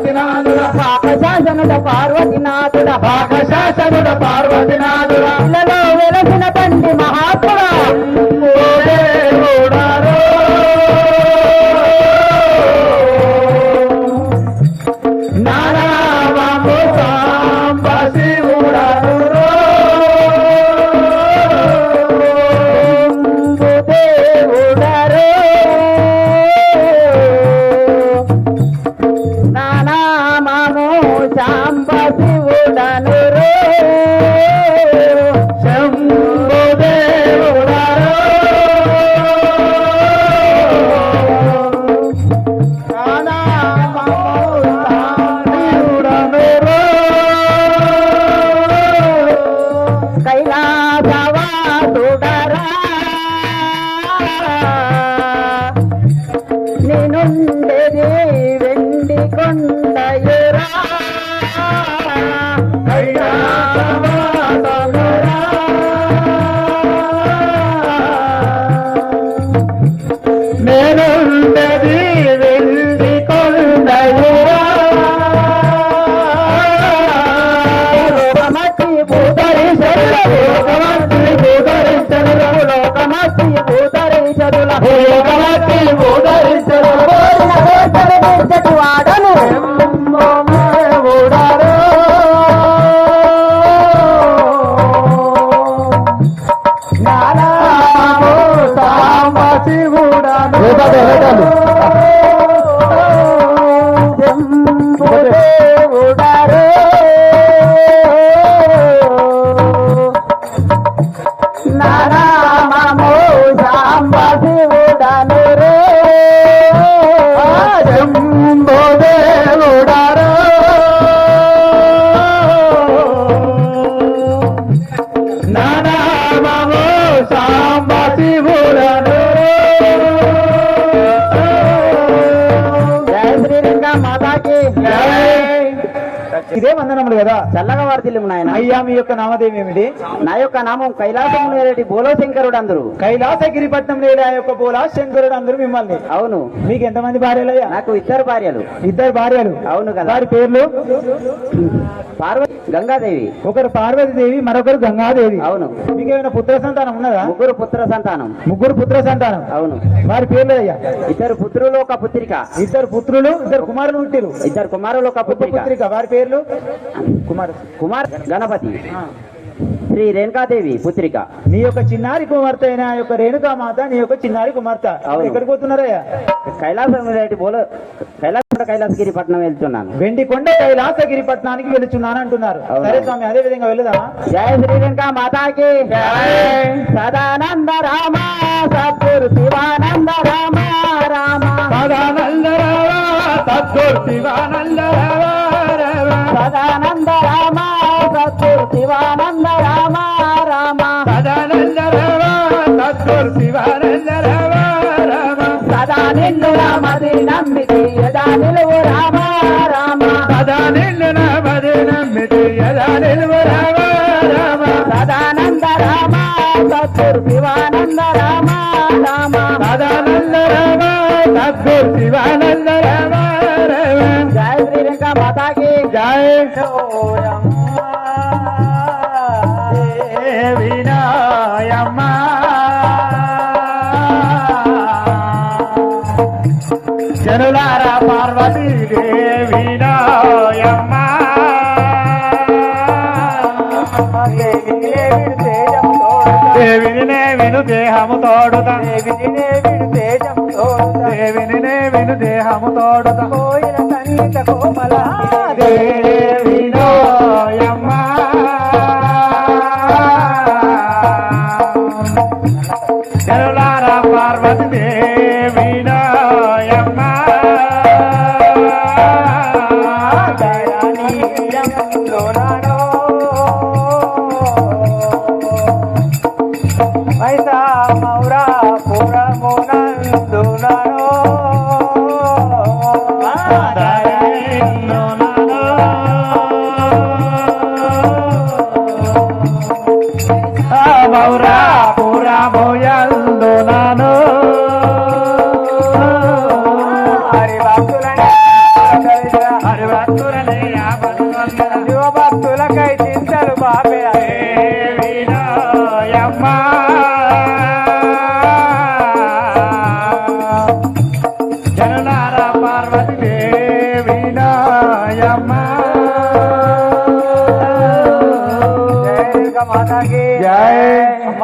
పార్వతీనాథుడ. పాకశాసనుడ పార్వతీనాథుడ. పాకశాసనుడ పార్వతీనాథుడ. ఇళ్ళలో వెలసిన తండ్రి మహాత్ముడా. ശരം కదా? చల్లగా వార్తిల్లు నాయన. అయ్యా మీ యొక్క నామధేయం ఏమిటి? నా యొక్క నామం కైలాసము నేరేటి బోలో శంకరుడు అందరు కైలాసగిరిపట్నం లేని ఆ యొక్క పోలా శంకరుడు అందరూ మిమ్మల్ని. అవును. మీకు ఎంతమంది భార్యలయ్యా? నాకు ఇద్దరు భార్యలు. ఇద్దరు భార్యలు. అవును కదా. వారి పేర్లు? పార్వతి గంగాదేవి. ఒకరు పార్వతీదేవి మరొకరు గంగాదేవి. అవును. మీకు ఏమైనా పుత్ర సంతానం ఉన్నదా? ముగ్గురు పుత్ర సంతానం. ముగ్గురు పుత్ర సంతానం. అవును. వారి పేర్లు అయ్యా? ఇద్దరు పుత్రులు ఒక పుత్రిక. ఇద్దరు పుత్రులు ఇద్దరు కుమారులు పుట్టిరు ఇద్దరు కుమారులు ఒక పుత్రిక. వారి పేర్లు? కుమార్ కుమార్ గణపతి. శ్రీ రేణుకాదేవి పుత్రిక. నీ యొక్క చిన్నారి కుమార్తె అయిన యొక్క రేణుకామాత నీ యొక్క చిన్నారి కుమార్తె. ఎక్కడికి పోతున్నారయ్యా కైలాసం బోలో కైలాస కైలాసగిరి పట్నం వెళ్తున్నాను. వెండి కొండ కైలాసగిరి పట్టణానికి వెళుచున్నాను అంటున్నారు. సరే స్వామి అదే విధంగా వెళదామా? జయ శ్రీ రేణుకా మాతాకి సదానంద రామ సద్గురు శివానంద రామ రామ. సదానంద సద్గురు శివానంద సదానంద రామ. సద్గురు శివానంద రామ. రామ సదానంద సద్గురు శివానంద సదా నిన్ను రామది నమ్మితి యదా నిలువు రామ రామ. సదా నిన్ను నమది నమ్మితి యదా నిలువు రామ రామ. సదానంద రామ సద్గురు శివానంద రామ. రామ సదానంద రామ సద్గురు శివానంద రామ రామ జనులారా పార్వతీ దేవి నాయమ్మ దేవిని విను దేహము తోడుత దేవిని విను దేహము తోడుత దేవి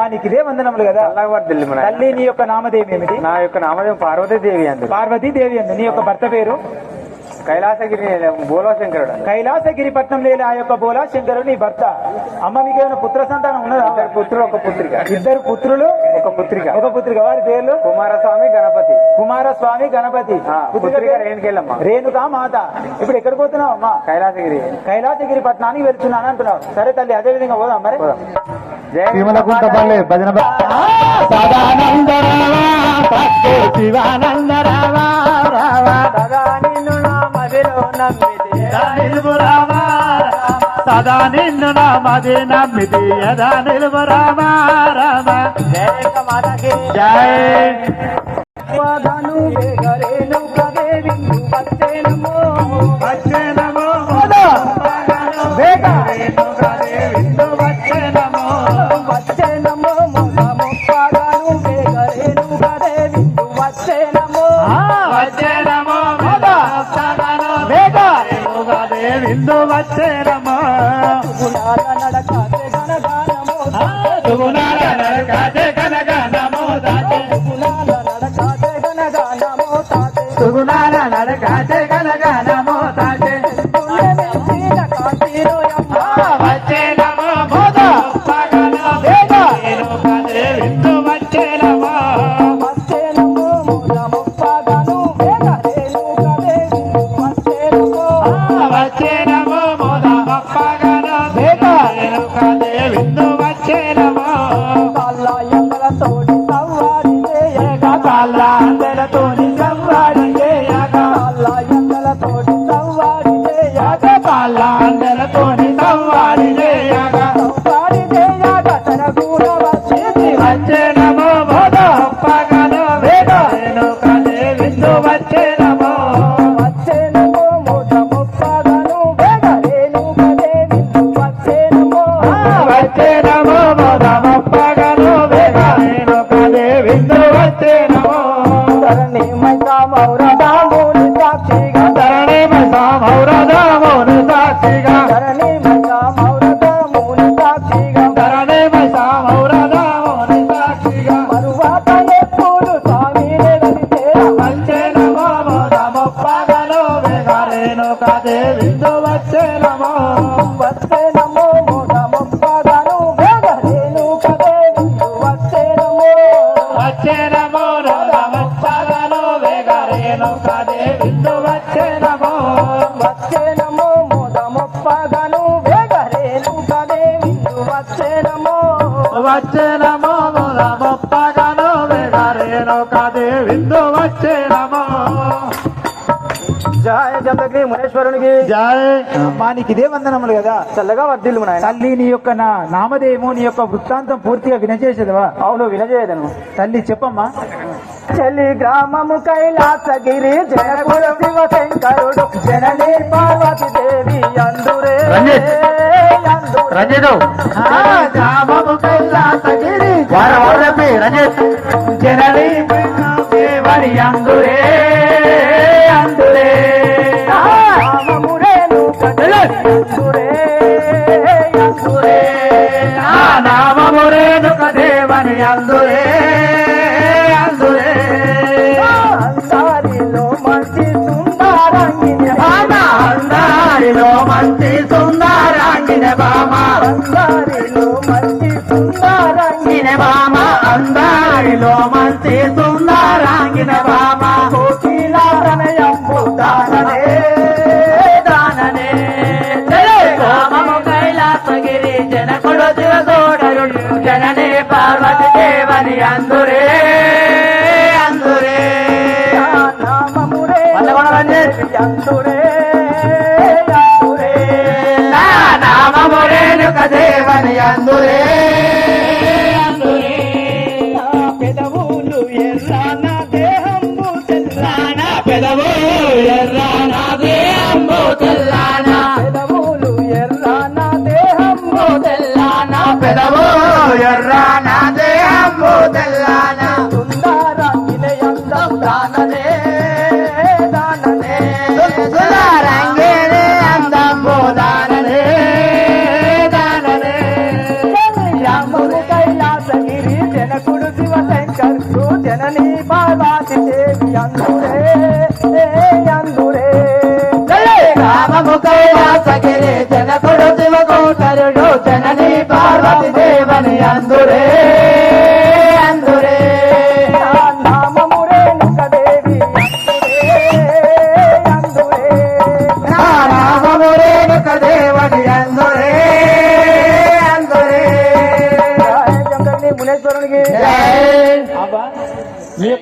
నీకు ఇదే వందనములు కదా? తల్లి నీ యొక్క నామదేవి ఏమిటి? నా యొక్క నామదేవం పార్వతీదేవి అందు. పార్వతీదేవి అంది. నీ యొక్క భర్త పేరు? కైలాసగిరి బోలోశంకరుడు కైలాసగిరి పట్నం లేని ఆ యొక్క బోలా శంకరుడు నీ భర్త. అమ్మ మీకు ఏమైనా పుత్ర సంతానం ఉన్నదా? ఇద్దరు పుత్రులు ఒక పుత్రిక. ఇద్దరు పుత్రులు? ఒక పుత్రిక. ఒక పుత్రిక. వారి పేర్లు? కుమారస్వామి గణపతి. కుమారస్వామి గణపతి. పుత్రిక? రేణుకెళ్ళమ్మ రేణుకా మాత. ఇప్పుడు ఎక్కడికి పోతున్నావు అమ్మా? కైలాసగిరి. కైలాసగిరి పట్నానికి వెళ్తున్నాను అంటున్నావు. సరే తల్లి అదే విధంగా పోదాం. మరి? జయ తిరుమలకుంటపల్లి భజన సదానంద శివానంద రామ సదా నిన్ను నా మది నమ్మితి యదా నిలువు రామ రామ. రేణుక విందు వచ్చేనమో గుణాల నడక கண்டர தோணி వచ్చేనమో జయ జతకి మునేశ్వరునికి. జై. అమ్మా నీకు ఇదే వందనములు కదా. చల్లగా వర్దిల్లు నాయన. తల్లి నీ యొక్క నా నామదేమో నీ యొక్క వృత్తాంతం పూర్తిగా వినచేసేదవా? అవును వినచేయదను. తల్లి చెప్పమ్మా. చెల్లి గ్రామము కైలాసగిరి జనకుల శివ శంకరుడు జనని పార్వతి దేవి అందురే. రంజిత్. జామము కైలాసగిరి జనని దేవరి అందురే అందురే రామమురేను కదలి అందురే అందురే నా నామమురేనుక దేవని అందురే అందురే అందారిలో మంచి సుందరంగిని అందారిలో మంచి సుందరాంగిన బామ. అందారిలో మంచి సుందరంగిని బామ. అందారిలో అందురే అందురే పెదవులు ఎర్రన దేహంబు తెల్ల. నా పెదవు ఎర్ర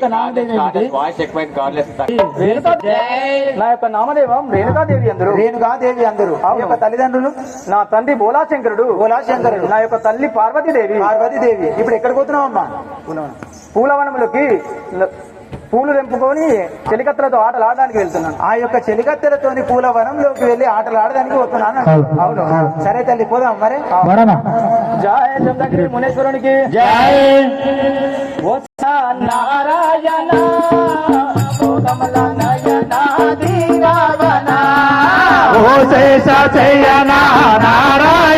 యొక్క నా యొక్క నామదేవం రేణుకాదేవి అందరు. రేణుగాదేవి అందరూ. యొక్క తల్లిదండ్రులు నా తండ్రి బోలాశంకరుడు. బోలాశంకరుడు. నా యొక్క తల్లి పార్వతీదేవి. పార్వతీదేవి. ఇప్పుడు ఎక్కడ పోతున్నావమ్మా? పూలవనములకి ల- పూలు తెంపుకొని చెలికత్తలతో ఆటలు ఆడడానికి వెళ్తున్నాను. ఆ యొక్క చెలికత్తెలతోని పూల వనంలోకి వెళ్ళి ఆటలు ఆడడానికి పోతున్నాను అవును. సరే తల్లి పోదాం మరి. జయ చంద్రగిరి మునేశ్వరునికి. ఓ నారాయణ ఓ కమల నయన ఓ శేష నారాయణ.